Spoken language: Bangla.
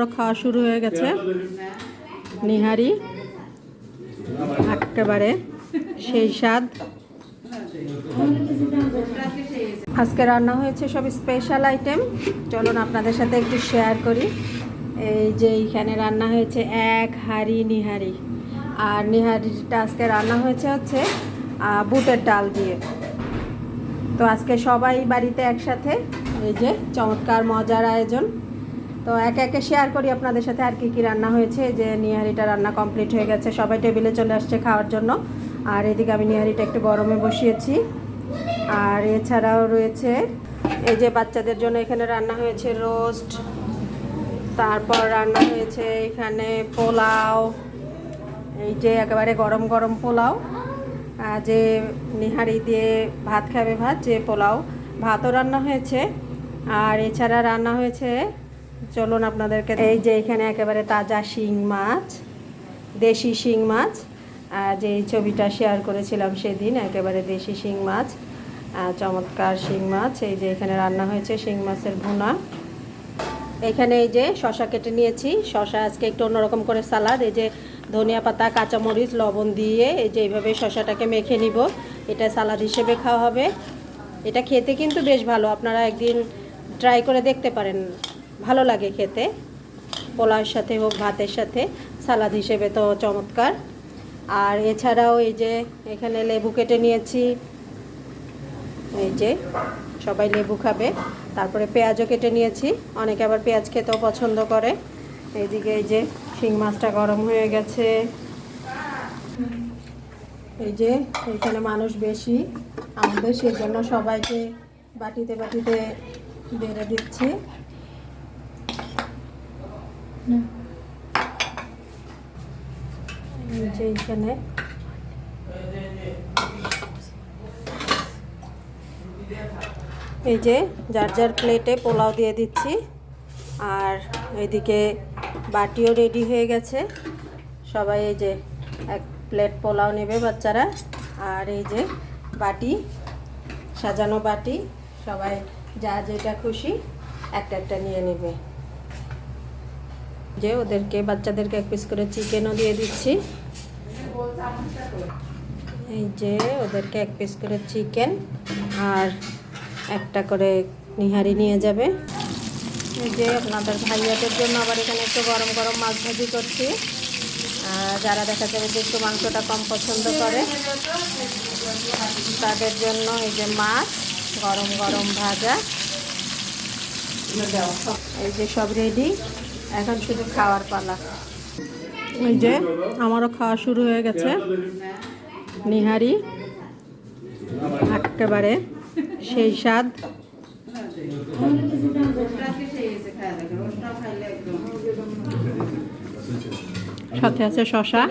আমারও খাওয়া শুরু হয়ে গেছে। নিহারি, একেবারে সেই স্বাদ। আজকে রান্না হয়েছে সব স্পেশাল আইটেম চলুন আপনাদের সাথে একটু শেয়ার করি। এই যে এইখানে রান্না হয়েছে এক হাঁড়ি নিহারি। আর নিহারিটা আজকে রান্না হয়েছে হচ্ছে বুটের ডাল দিয়ে। তো আজকে সবাই বাড়িতে একসাথে, এই যে চমৎকার মজার আয়োজন। তো একে একে শেয়ার করি আপনাদের সাথে আর কি কি রান্না হয়েছে, যে নিহারিটা রান্না কমপ্লিট হয়ে গেছে, সবাই টেবিলে চলে আসছে খাওয়ার জন্য। আর এদিকে আমি নিহারিটা একটু গরমে বসিয়েছি। আর এছাড়াও রয়েছে, এই যে বাচ্চাদের জন্য এখানে রান্না হয়েছে রোস্ট তারপর রান্না হয়েছে এখানে পোলাও, এই যে একেবারে গরম গরম পোলাও যে নিহারি দিয়ে ভাত খাবে ভাত, যে পোলাও, ভাতও রান্না হয়েছে। আর এছাড়া রান্না হয়েছে চলুন আপনাদেরকে এই যে এখানে একেবারে তাজা শিং মাছ, দেশি শিং মাছ, আর যে ছবিটা শেয়ার করেছিলাম সেদিন, একেবারে দেশি শিং মাছ চমৎকার শিং মাছ, এই যে এখানে রান্না হয়েছে শিং মাছের ভুনা। এখানে এই যে শশা কেটে নিয়েছি, শশা আজকে একটু অন্যরকম করে সালাদ, এই যে ধনিয়া পাতা, কাঁচামরিচ, লবণ দিয়ে এই যে এইভাবে শশাটাকে মেখে নিব, এটা সালাদ হিসেবে খাওয়া হবে। এটা খেতে কিন্তু বেশ ভালো, আপনারা একদিন ট্রাই করে দেখতে পারেন। ভালো লাগে খেতে। পোলাওর সাথে হোক, ভাতের সাথে। সালাদ হিসেবে তো চমৎকার। আর এছাড়াও এই যে এখানে লেবু কেটে নিয়েছি। এই যে সবাই লেবু খাবে। তারপরে পেঁয়াজও কেটে নিয়েছি। অনেকে আবার পেঁয়াজ খেতেও পছন্দ করে। এইদিকে এই যে শিং মাছটা গরম হয়ে গেছে। এই যে এখানে মানুষ বেশি। আমাদের সেজন্য সবাইকে বাটিতে বাটিতে বেড়ে দিচ্ছি। যে এই যে যার যার প্লেটে পোলাও দিয়ে দিচ্ছি। আর এদিকে বাটিও রেডি হয়ে গেছে। সবাই এই যে এক প্লেট পোলাও নেবে বাচ্চারা। আর এই যে বাটি, সাজানো বাটি। সবাই যা যেটা খুশি একটা একটা নিয়ে নেবে। যে ওদেরকে, বাচ্চাদেরকে এক পিস করে চিকেনও দিয়ে দিচ্ছি। এই যে ওদেরকে এক পিস করে চিকেন আর একটা করে নিহারি নিয়ে যাবে। এই যে আপনাদের ভাইয়াদের জন্য আবার এখানে একটু গরম গরম মাছ ভাজি করছি। আর যারা দেখা যাবে যে একটু মাংসটা কম পছন্দ করে, তাদের জন্য এই যে মাছ, গরম গরম ভাজা। এই যে সব রেডি এখন শুধু খাওয়ার পালা। এই যে, আমারও খাওয়া শুরু হয়ে গেছে। নিহারি, একেবারে সেই স্বাদ। সাথে আছে শশা।